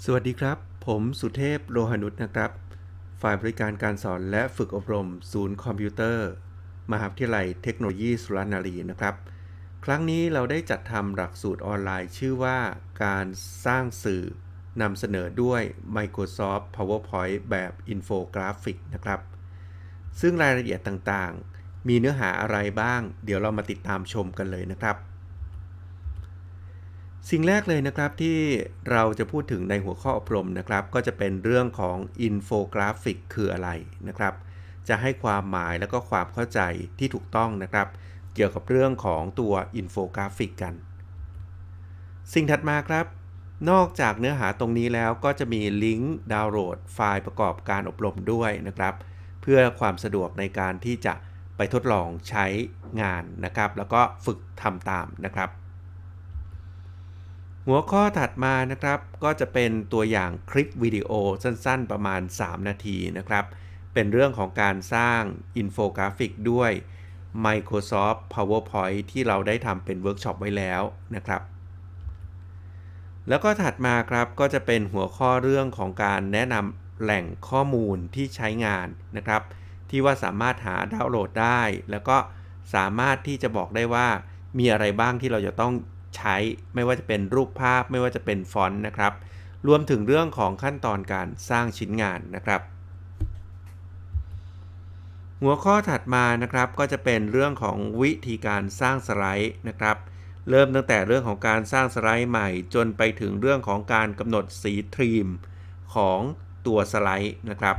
สวัสดีครับ ผมสุเทพโลหนุชนะครับ ฝ่ายบริการการสอนและฝึกอบรม ศูนย์คอมพิวเตอร์ มหาวิทยาลัยเทคโนโลยีสุรนารีนะครับ ครั้งนี้เราได้จัดทำหลักสูตรออนไลน์ ชื่อว่าการสร้างสื่อนำเสนอด้วย Microsoft PowerPoint แบบอินโฟกราฟิกนะครับ ซึ่งรายละเอียดต่างๆ มีเนื้อหาอะไรบ้าง เดี๋ยวเรามาติดตามชมกันเลยนะครับ สิ่งแรกเลยนะครับที่เราจะพูดถึงในหัวข้ออบรมนะครับ ก็จะเป็นเรื่องของอินโฟกราฟิกคืออะไรนะครับ จะให้ความหมายแล้วก็ความเข้าใจที่ถูกต้องนะครับ เกี่ยวกับเรื่องของตัวอินโฟกราฟิกกัน สิ่งถัดมาครับ นอกจากเนื้อหาตรงนี้แล้วก็จะมีลิงก์ดาวน์โหลดไฟล์ประกอบการอบรมด้วยนะครับ เพื่อความสะดวกในการที่จะไปทดลองใช้งานนะครับ แล้วก็ฝึกทำตามนะครับ หัวข้อถัดมานะครับก็จะเป็นตัวอย่างคลิปวิดีโอสั้นๆ ประมาณ 3 นาทีนะครับ เป็นเรื่องของการสร้างอินโฟกราฟิกด้วย Microsoft PowerPoint ที่เราได้ทำเป็นเวิร์กช็อปไว้แล้วนะครับ แล้วก็ถัดมาครับก็จะเป็นหัวข้อเรื่องของการแนะนำแหล่งข้อมูลที่ใช้งานนะครับ ที่ว่าสามารถหาดาวน์โหลดได้ แล้วก็สามารถที่จะบอกได้ว่ามีอะไรบ้างที่เราจะต้อง ใช้ไม่ว่าจะเป็นรูปภาพไม่ว่าจะเป็นฟอนต์นะครับ รวมถึงเรื่องของขั้นตอนการสร้างชิ้นงานนะครับ หัวข้อถัดมานะครับก็จะเป็นเรื่องของวิธีการสร้างสไลด์นะครับ เริ่มตั้งแต่เรื่องของการสร้างสไลด์ใหม่ จนไปถึงเรื่องของการกำหนดสีทรีมของตัวสไลด์นะครับ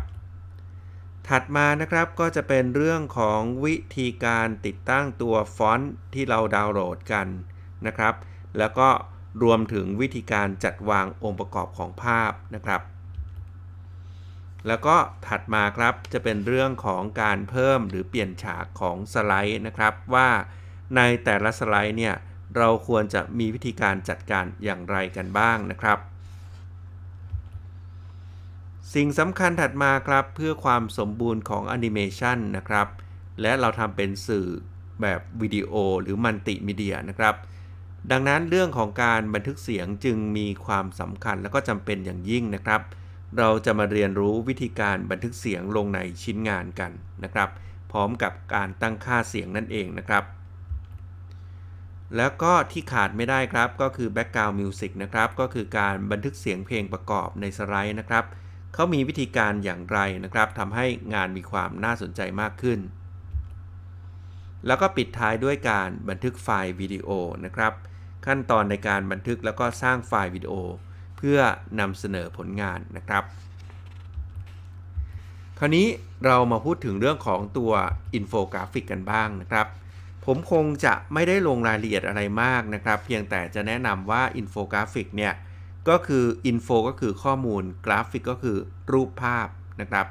ถัดมานะครับก็จะเป็นเรื่องของวิธีการติดตั้งตัวฟอนต์ที่เราดาวน์โหลดกัน นะครับ แล้วก็รวมถึงวิธีการจัดวางองค์ประกอบของภาพนะครับ แล้วก็ถัดมาครับจะเป็นเรื่องของการเพิ่มหรือเปลี่ยนฉากของสไลด์นะครับว่าในแต่ละสไลด์เนี่ยเราควรจะมีวิธีการจัดการอย่างไรกันบ้างนะครับ สิ่งสำคัญถัดมาครับเพื่อความสมบูรณ์ของแอนิเมชันนะครับ และเราทำเป็นสื่อแบบวิดีโอหรือมัลติมีเดียนะครับ ดังนั้นเรื่องของการบันทึกเสียงจึงมีความสำคัญและก็จำเป็นอย่างยิ่งนะครับ เราจะมาเรียนรู้วิธีการบันทึกเสียงลงในชิ้นงานกันนะครับ พร้อมกับการตั้งค่าเสียงนั่นเองนะครับ แล้วก็ที่ขาดไม่ได้ครับก็คือ Background Music นะครับ ก็คือการบันทึกเสียงเพลงประกอบในสไลด์นะครับเขามีวิธีการอย่างไรนะครับทำให้งานมีความน่าสนใจมากขึ้น แล้วก็ปิดท้ายด้วยการบันทึกไฟล์วิดีโอนะครับ ขั้นตอนในการบันทึกแล้วก็สร้างไฟล์วิดีโอ เพื่อนำเสนอผลงานนะครับ คราวนี้เรามาพูดถึงเรื่องของตัวอินโฟกราฟิกกันบ้างนะครับ ผมคงจะไม่ได้ลงรายละเอียดอะไรมากนะครับ เพียงแต่จะแนะนำว่าอินโฟกราฟิกเนี่ยก็คืออินโฟก็คือข้อมูลกราฟิกก็คือรูปภาพนะครับ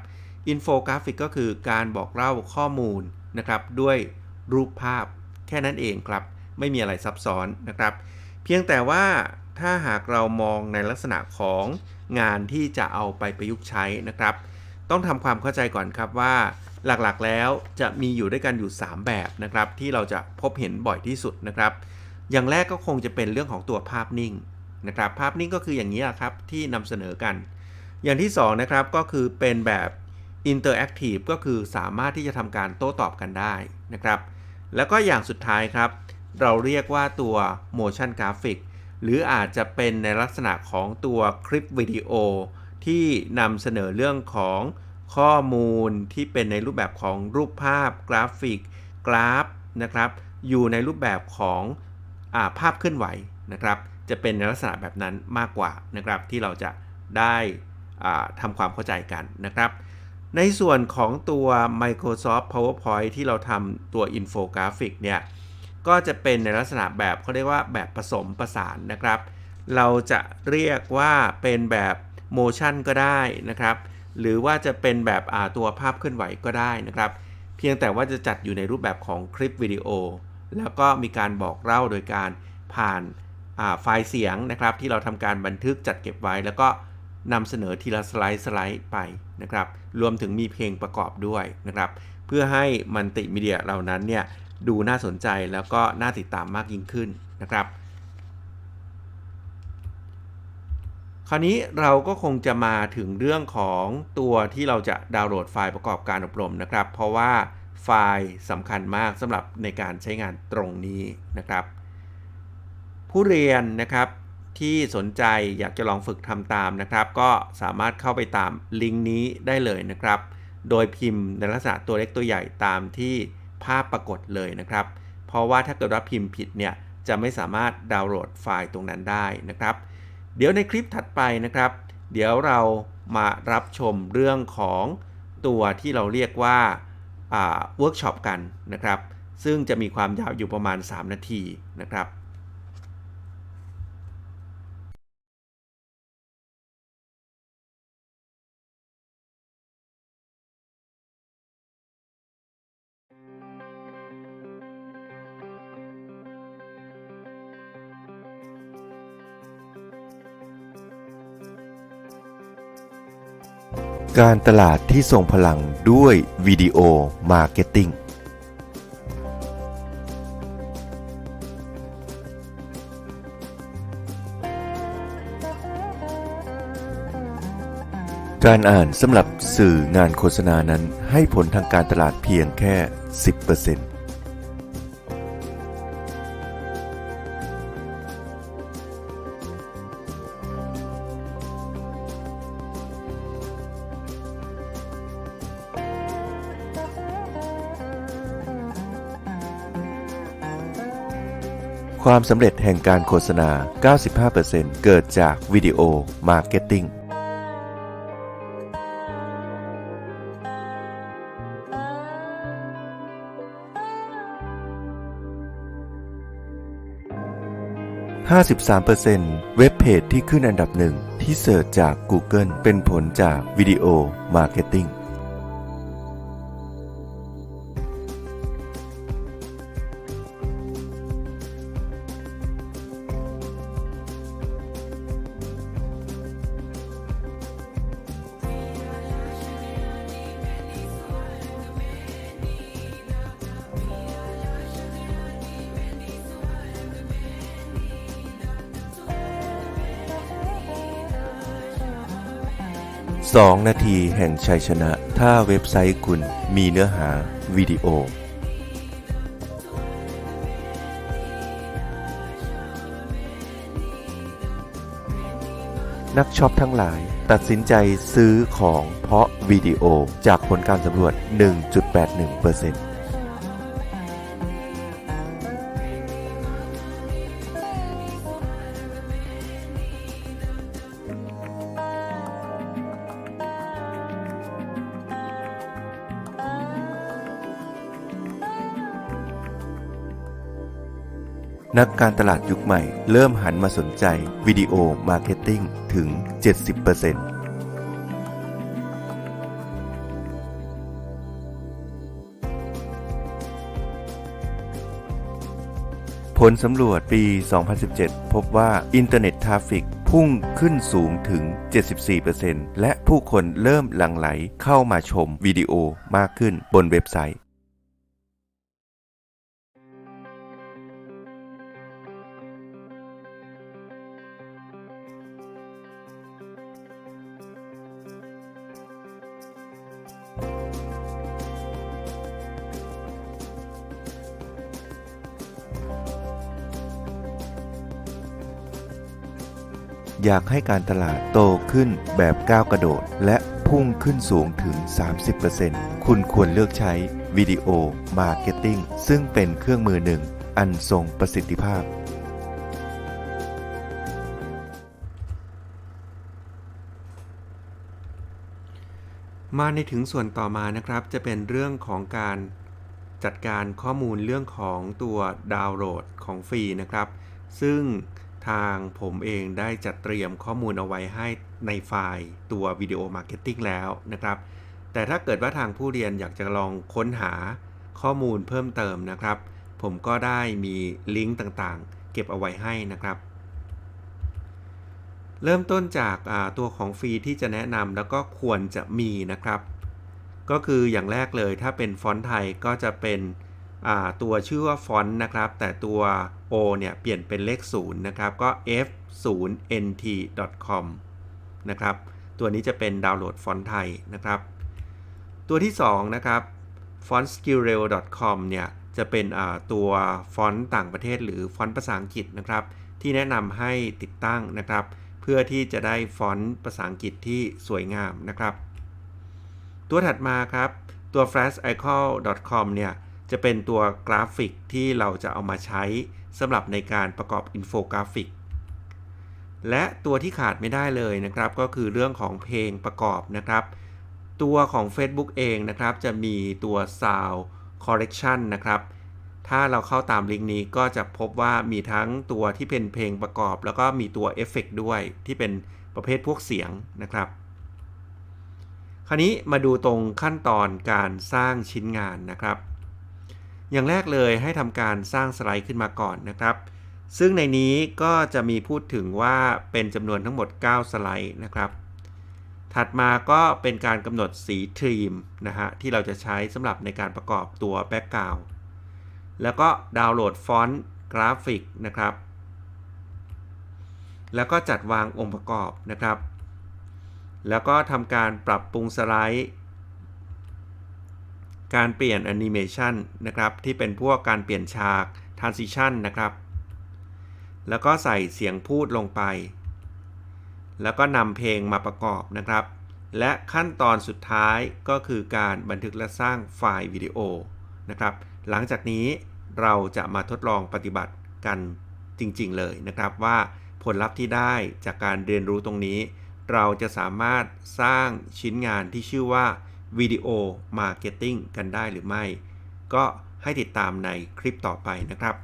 อินโฟกราฟิกก็คือการบอกเล่าข้อมูลนะครับด้วยรูปภาพแค่นั้นเองครับ ไม่มีอะไรซับซ้อนนะครับ เพียงแต่ว่าถ้าหากเรามองในลักษณะของงานที่จะเอาไปประยุกต์ใช้นะครับ ต้องทำความเข้าใจก่อนครับว่าหลักๆแล้วจะมีอยู่ด้วยกันอยู่ 3 แบบนะครับ ที่เราจะพบเห็นบ่อยที่สุดนะครับ อย่างแรกก็คงจะเป็นเรื่องของตัวภาพนิ่งนะครับ ภาพนิ่งก็คืออย่างนี้ครับที่นำเสนอกัน อย่างที่2นะครับก็คือเป็นแบบ Interactive ก็คือสามารถที่จะทำการโต้ตอบกันได้นะครับ แล้วก็อย่างสุดท้ายครับ เราเรียกว่าตัว motion graphic หรืออาจจะเป็นในลักษณะของตัวคลิปวิดีโอ ที่นำเสนอเรื่องของข้อมูลที่เป็นในรูปแบบของรูปภาพกราฟิก กราฟนะครับ อยู่ในรูปแบบของอภาพเคลื่อนไหวนะครับ จะเป็นในลักษณะแบบนั้นมากกว่านะครับ ที่เราจะได้ทำความเข้าใจกันนะครับ ในส่วนของตัว Microsoft PowerPoint ที่เราทำตัวอินโฟกราฟิกเนี่ย ก็จะเป็นในลักษณะแบบเขาเรียกว่าแบบผสมประสานนะครับ เราจะเรียกว่าเป็นแบบ motion ก็ได้นะครับ หรือว่าจะเป็นแบบตัวภาพเคลื่อนไหวก็ได้นะครับ เพียงแต่ว่าจะจัดอยู่ในรูปแบบของคลิปวิดีโอ แล้วก็มีการบอกเล่าโดยการผ่านไฟล์เสียงนะครับ ที่เราทำการบันทึกจัดเก็บไว้ แล้วก็นำเสนอทีละสไลด์สไลด์ไปนะครับ รวมถึงมีเพลงประกอบด้วยนะครับ เพื่อให้มัลติมีเดียเหล่านั้นเนี่ย ดูน่าสนใจแล้วก็น่าติดตามมากยิ่งขึ้นนะครับ คราวนี้เราก็คงจะมาถึงเรื่องของตัวที่เราจะดาวน์โหลดไฟล์ประกอบการอบรมนะครับ เพราะว่าไฟล์สำคัญมากสำหรับในการใช้งานตรงนี้นะครับ ผู้เรียนนะครับที่สนใจอยากจะลองฝึกทำตามนะครับ ก็สามารถเข้าไปตามลิงก์นี้ได้เลยนะครับ โดยพิมพ์ในลักษณะตัวเล็กตัวใหญ่ตามที่ ภาพปรากฏเลยนะครับ เพราะว่าถ้าเกิดว่าพิมพ์ผิดเนี่ยจะไม่สามารถดาวน์โหลดไฟล์ตรงนั้นได้นะครับ เดี๋ยวในคลิปถัดไปนะครับ เดี๋ยวเรามารับชมเรื่องของตัวที่เราเรียกว่าเวิร์กช็อปกันนะครับ ซึ่งจะมีความยาวอยู่ประมาณ 3 นาทีนะครับ การตลาดที่ทรงพลังด้วยวิดีโอมาร์เก็ตติ้งการอ่านสำหรับสื่องานโฆษณานั้นให้ผลทางการตลาดเพียงแค่ 10% ความสำเร็จแห่งการโฆษณา 95%เกิดจากวิดีโอมาร์เก็ตติ้ง 53%เว็บเพจที่ขึ้นอันดับหนึ่งที่เสิร์ชจาก Google เป็นผลจากวิดีโอมาร์เก็ตติ้ง 2 นาทีแห่งชัยชนะ ถ้าเว็บไซต์คุณมีเนื้อหาวิดีโอ นักช็อปทั้งหลายตัดสินใจซื้อของเพราะวิดีโอจากผลการสำรวจ 1.81% นักการตลาดยุคใหม่เริ่มหันมาสนใจวิดีโอมาร์เก็ตติ้งถึง 70%ผลสำรวจปี 2017 พบว่าอินเทอร์เน็ตทราฟิกพุ่งขึ้นสูงถึง 74%และผู้คนเริ่มหลั่งไหลเข้ามาชมวิดีโอมากขึ้นบนเว็บไซต์ อยากให้การตลาดโตขึ้นแบบก้าวกระโดด และพุ่งขึ้นสูงถึง 30%คุณควรเลือกใช้วิดีโอมาร์เก็ตติ้งซึ่งเป็นเครื่องมือหนึ่ง อันทรงประสิทธิภาพ มาในถึงส่วนต่อมานะครับจะเป็นเรื่องของการจัดการข้อมูลเรื่องของตัวดาวน์โหลดของฟรีนะครับ ซึ่ง ทางผมเองได้จัดเตรียมข้อมูลเอาไว้ให้ในไฟล์ตัววิดีโอมาร์เก็ตติ้งแล้วนะครับ แต่ถ้าเกิดว่าทางผู้เรียนอยากจะลองค้นหาข้อมูลเพิ่มเติมนะครับ ผมก็ได้มีลิงก์ต่างๆ เก็บเอาไว้ให้นะครับ เริ่มต้นจากตัวของฟรีที่จะแนะนำแล้วก็ควรจะมีนะครับ ก็คืออย่างแรกเลยถ้าเป็นฟอนต์ไทยก็จะเป็น ตัวชื่อว่าฟอนต์นะครับ แต่ตัว O เนี่ยเปลี่ยนเป็นเลข 0 นะครับ ก็ f0nt.com นะครับ ตัวนี้จะเป็นดาวน์โหลดฟอนต์ไทยนะครับ ตัวที่ 2 นะครับ fontskillrail.com เนี่ยจะเป็นตัวฟอนต์ต่างประเทศหรือฟอนต์ภาษาอังกฤษนะครับ ที่แนะนำให้ติดตั้งนะครับ เพื่อที่จะได้ฟอนต์ภาษาอังกฤษที่สวยงามนะครับ ตัวถัดมาครับ ตัว flashicon.com เนี่ย จะเป็นตัวกราฟิกที่เราจะเอามาใช้สำหรับในการประกอบอินโฟกราฟิก และตัวที่ขาดไม่ได้เลยนะครับ ก็คือเรื่องของเพลงประกอบนะครับ ตัวของ Facebook เองนะครับ จะมีตัว Sound Correction นะครับ ถ้าเราเข้าตามลิงก์นี้ก็จะพบว่ามีทั้งตัวที่เป็นเพลงประกอบ แล้วก็มีตัวเอฟเฟกต์ด้วยที่เป็นประเภทพวกเสียงนะครับคราวนี้มาดูตรงขั้นตอนการสร้างชิ้นงานนะครับ อย่างแรกเลยให้ทำการสร้างสไลด์ขึ้นมาก่อนนะครับ ซึ่งในนี้ก็จะมีพูดถึงว่าเป็นจำนวนทั้งหมด 9 สไลด์นะครับ ถัดมาก็เป็นการกำหนดสีทรีมนะฮะที่เราจะใช้สำหรับในการประกอบตัวแบ็กกราวด์แล้วก็ดาวน์โหลดฟอนต์กราฟิกนะครับ แล้วก็จัดวางองค์ประกอบนะครับ แล้วก็ทำการปรับปรุงสไลด์ การเปลี่ยนแอนิเมชันนะครับที่เป็นพวกการเปลี่ยนฉาก transition นะครับ แล้วก็ใส่เสียงพูดลงไป แล้วก็นำเพลงมาประกอบนะครับ และขั้นตอนสุดท้ายก็คือการบันทึกและสร้างไฟล์วิดีโอนะครับ หลังจากนี้เราจะมาทดลองปฏิบัติกันจริงๆเลยนะครับว่าผลลัพธ์ที่ได้จากการเรียนรู้ตรงนี้ เราจะสามารถสร้างชิ้นงานที่ชื่อว่า วิดีโอมาร์เก็ตติ้งกันได้หรือไม่ ก็ให้ติดตามในคลิปต่อไปนะครับ